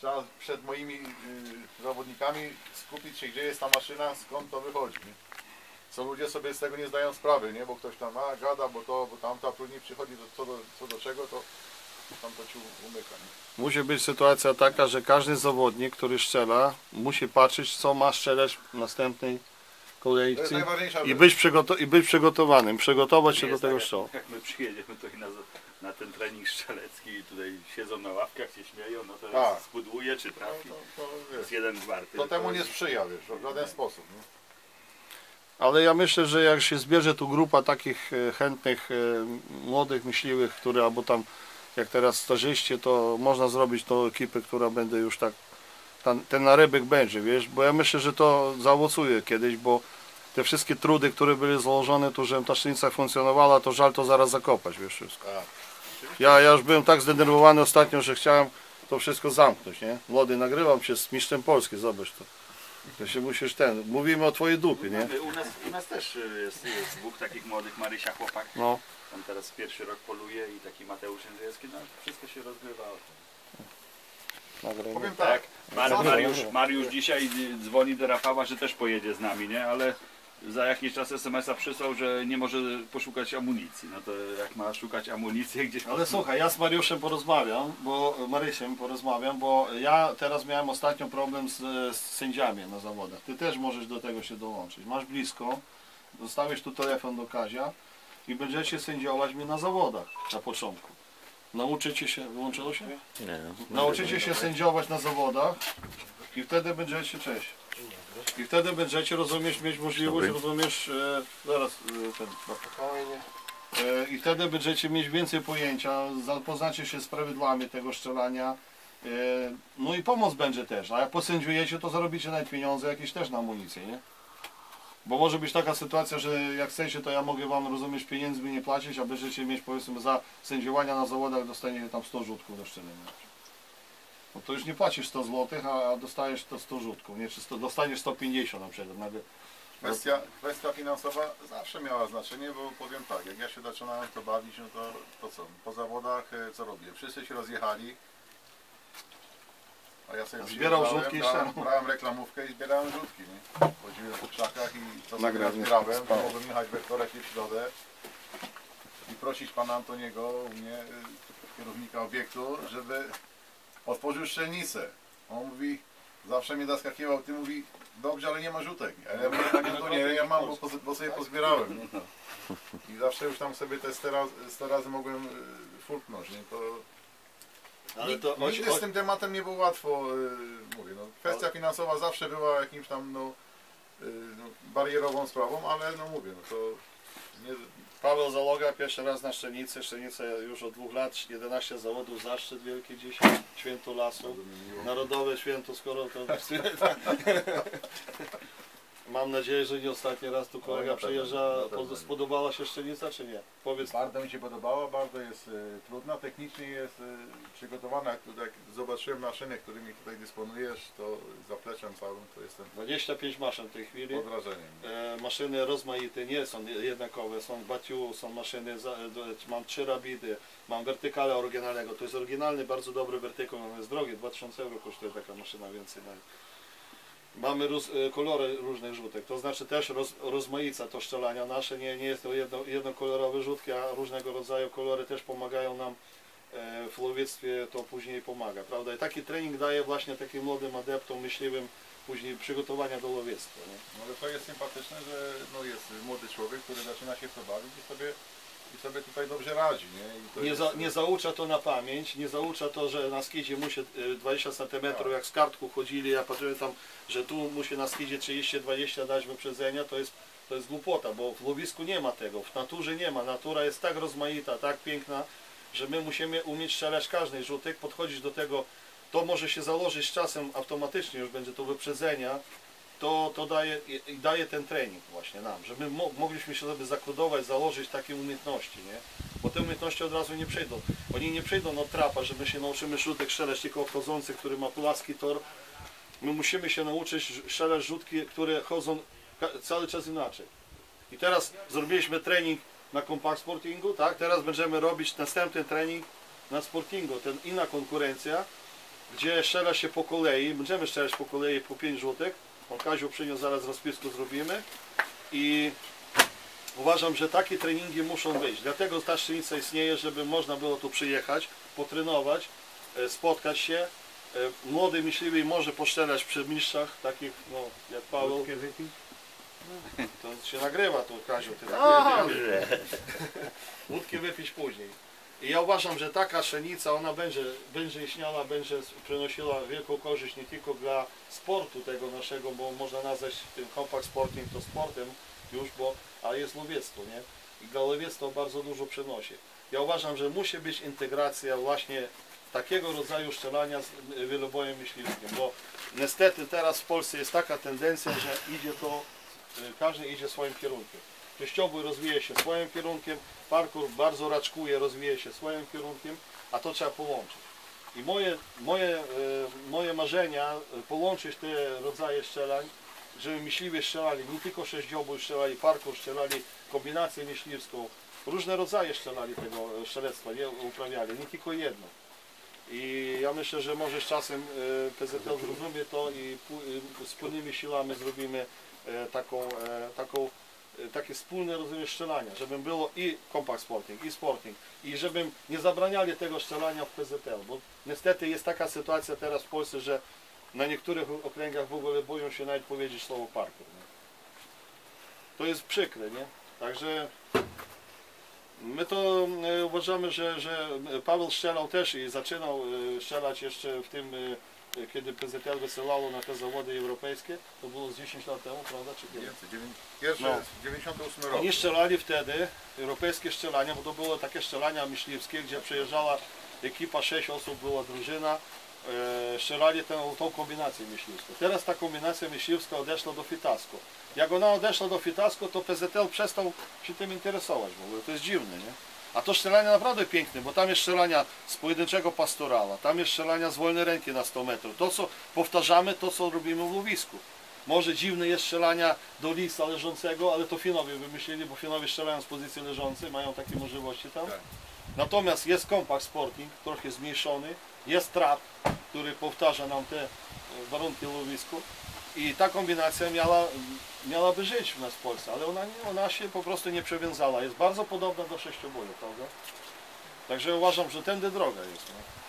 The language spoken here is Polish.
trzeba przed moimi y, zawodnikami skupić się, gdzie jest ta maszyna, skąd to wychodzi. Nie? Co ludzie sobie z tego nie zdają sprawy, nie? Bo ktoś tam, a gada, bo to, bo tamto, a później przychodzi do, co, do, co do czego, to tam to ci umyka. Nie? Musi być sytuacja taka, że każdy zawodnik, który strzela, musi patrzeć, co ma strzelać w następnej To kolejce i być, przygoto- i być przygotowanym, przygotować się do tego tak, strzału. jak, my przyjedziemy tutaj na, na ten trening strzelecki i tutaj siedzą na ławkach, się śmieją, no to Tak. spudłuje czy No, trafi. to, to, To jest jeden warty. to temu nie sprzyja, wiesz, w żaden sposób. Nie? Ale ja myślę, że jak się zbierze tu grupa takich e, chętnych, e, młodych myśliwych, które albo tam jak teraz starzyście, to można zrobić tą ekipę, która będzie już tak, ten, ten narybek będzie, wiesz, bo ja myślę, że to zaowocuje kiedyś, bo te wszystkie trudy, które były założone tu, żeby ta szczynica funkcjonowała, to żal to zaraz zakopać, wiesz, wszystko. Ja, ja już byłem tak zdenerwowany ostatnio, że chciałem to wszystko zamknąć, nie? Młody, nagrywam się z mistrzem Polski, zobacz to. To się musisz ten, mówimy o twojej dupie, nie? U nas, u nas też y, jest, jest dwóch takich młodych, Marysia chłopak. No. On teraz pierwszy rok poluje i taki Mateusz Jędrzejewski, no wszystko się rozgrywa. o tym. Nagrywam. Powiem Tak, Mar Mariusz, Mariusz dzisiaj dzwoni do Rafała, że też pojedzie z nami, nie? Ale za jakiś czas SMS-a przysłał, że nie może poszukać amunicji. No to jak ma szukać amunicji gdzieś... Ale słuchaj, ja z Mariuszem porozmawiam, bo Marysiem porozmawiam, bo ja teraz miałem ostatnio problem z, z sędziami na zawodach. Ty też możesz do tego się dołączyć. Masz blisko, zostawisz tu telefon do Kazia i będziecie sędziować mnie na zawodach na początku. Nauczycie się, wyłączyło się? Nie. Nauczycie się sędziować na zawodach i wtedy będziecie, cześć. I wtedy będziecie, rozumiesz, mieć możliwość, Dobry. rozumiesz, e, zaraz e, ten, spokojnie. E, I wtedy będziecie mieć więcej pojęcia, zapoznacie się z prawidłami tego strzelania. E, No i pomoc będzie też. A jak posędziujecie, to zarobicie nawet pieniądze jakieś też na amunicję, nie? Bo może być taka sytuacja, że jak chcecie, to ja mogę wam, rozumiesz, pieniędzmi nie płacić, a będziecie mieć, powiedzmy, za sędziowania na zawodach dostaniecie tam 100 rzutków do szczelenia. No to już nie płacisz 100 zł, a dostajesz to 100 rzutków, nie? Czy 100, dostaniesz 150 na przykład. Nagle. Kwestia, kwestia finansowa zawsze miała znaczenie, bo powiem tak, jak ja się zaczynałem to bawić, no to, to co, po zawodach e, co robię? Wszyscy się rozjechali, a ja sobie Zbierał rzutki i brałem, brałem reklamówkę i zbierałem rzutki, nie? Chodziłem po krzakach i sobie Nagranie. zbierałem, to mogłem jechać we wtorek i w środę i prosić pana Antoniego, u mnie, y, kierownika obiektu, żeby otworzył strzelnicę. On mówi, zawsze mnie zaskakiwał, ty mówi, dobrze, ale nie ma rzutek. A ja mówię, panie Antonie, ja mam, bo, bo sobie pozbierałem. Nie? I zawsze już tam sobie te 100 razy, 100 razy mogłem y, furknąć. Nie? To, Ale to Nigdy z tym tematem nie było łatwo, y, mówię, no, kwestia finansowa zawsze była jakimś tam no, y, no, barierową sprawą, ale no mówię, no to nie, Paweł Zaloga pierwszy raz na Szczelnicy. Szczelnica już od dwóch lat, 11 zawodów, zaszczyt wielki dzisiaj, święto lasu. Narodowe święto, skoro to... Mam nadzieję, że nie ostatni raz tu kolega pewno, przyjeżdża. Spodobała się Szczelnica czy nie? Powiedz. bardzo mi się podobała, bardzo jest y, trudna, technicznie jest y, przygotowana. Jak, jak zobaczyłem maszyny, którymi tutaj dysponujesz, to zapleczem całym, to jestem 25 maszyn w tej chwili. pod wrażeniem. E, maszyny rozmaite nie są jednakowe, są Batiu, są maszyny, za, do, mam trzy rabidy, mam wertykale oryginalnego, to jest oryginalny, bardzo dobry wertykal, on jest drogi, 2000 euro kosztuje taka maszyna więcej nawet. Mamy e, kolory różnych rzutek, to znaczy też roz, rozmaica to szczelania nasze, nie, nie jest to jedno, jednokolorowe rzutki, a różnego rodzaju kolory też pomagają nam e, w łowiectwie, to później pomaga, prawda? I taki trening daje właśnie takim młodym adeptom, myśliwym, później przygotowania do łowiectwa. Nie? No, ale to jest sympatyczne, że no, jest młody człowiek, który zaczyna się w to bawić i sobie, i sobie tutaj dobrze radzi. Nie, Nie, jest, za, nie zaucza to na pamięć, nie zaucza to, że na skidzie musi y, 20 cm, Tak. jak z kartku chodzili, ja patrzyłem tam, że tu musi na skidzie 30-20 dać wyprzedzenia, to jest, to jest głupota, bo w łowisku nie ma tego, w naturze nie ma. Natura jest tak rozmaita, tak piękna, że my musimy umieć strzelać każdy rzutek, podchodzić do tego, to może się założyć z czasem automatycznie, już będzie to wyprzedzenia, to, to daje, daje ten trening właśnie nam, że my mo, mogliśmy się sobie zakodować, założyć takie umiejętności, nie? Bo te umiejętności od razu nie przejdą. Oni nie przejdą od trapa, że my się nauczymy szutek strzelać tylko obchodzący, który ma płaski tor. My musimy się nauczyć strzelać rzutki, które chodzą cały czas inaczej. I teraz zrobiliśmy trening na compact sportingu, tak? Teraz będziemy robić następny trening na sportingu, ten inna konkurencja. gdzie strzela się po kolei, będziemy strzelać po kolei po 5 rzutek. On Kaziu przyniósł, zaraz rozpisku zrobimy. I uważam, że takie treningi muszą być. Dlatego ta strzelnica istnieje, żeby można było tu przyjechać, potrenować, e, spotkać się. E, Młody myśliwy może poszczelać przy mistrzach, takich no, jak Paweł. To się nagrywa tu, Kaziu. Ty wiesz. Łódki wypić później. I ja uważam, że taka szenica, ona będzie, będzie istniała, będzie przynosiła wielką korzyść nie tylko dla sportu tego naszego, bo można nazwać ten compact sporting to sportem już, bo, ale jest łowiectwo, nie? I dla łowiectwa bardzo dużo przynosi. Ja uważam, że musi być integracja właśnie takiego rodzaju strzelania z wielobojem myśliwskim, bo niestety teraz w Polsce jest taka tendencja, że idzie to, y, każdy idzie swoim kierunkiem. Teściowy rozwija się swoim kierunkiem, parkour bardzo raczkuje, rozwija się swoim kierunkiem, a to trzeba połączyć. I moje, moje, e, moje marzenia e, połączyć te rodzaje strzelań, żeby myśliwie strzelali, nie tylko sześciobój strzelali, parkour strzelali, kombinację myśliwską, różne rodzaje strzelali tego e, strzelectwa, nie uprawiali, nie tylko jedno. I ja myślę, że może z czasem PZL zrozumie to i wspólnymi siłami zrobimy taką, taką takie wspólne rozumienie strzelania, żeby było i compact sporting, i sporting, i żebym nie zabraniali tego strzelania w PZL, bo niestety jest taka sytuacja teraz w Polsce, że na niektórych okręgach w ogóle boją się nawet powiedzieć słowo parkour. To jest przykre, nie? Także my to e, uważamy, że, że Paweł strzelał też i zaczynał e, strzelać jeszcze w tym, e, kiedy PZL wysyłało na te zawody europejskie. To było z 10 lat temu, prawda? Czy kiedy? Pierwsze No. jest 98 rok. Oni strzelali wtedy, europejskie strzelania, bo to było takie strzelania myśliwskie, gdzie przyjeżdżała ekipa, 6 osób, była drużyna, e, strzelali tę, tą kombinację myśliwską. Teraz ta kombinacja myśliwska odeszła do Fitasko. Jak ona odeszła do Fitasko, to PZL przestał się tym interesować w ogóle, to jest dziwne, nie? A to strzelanie naprawdę piękne, bo tam jest strzelania z pojedynczego pastorala, tam jest strzelania z wolnej ręki na 100 metrów. To, co powtarzamy, to, co robimy w łowisku. Może dziwne jest strzelania do lisa leżącego, ale to Finowie wymyślili, bo Finowie strzelają z pozycji leżącej, mają takie możliwości tam. Tak. Natomiast jest compact sporting, trochę zmniejszony, jest trap, który powtarza nam te warunki łowisku i ta kombinacja miała, miałaby żyć w nas w Polsce, ale ona, nie, ona się po prostu nie przewiązała. Jest bardzo podobna do sześcioboju, prawda? Także uważam, że tędy droga jest. No.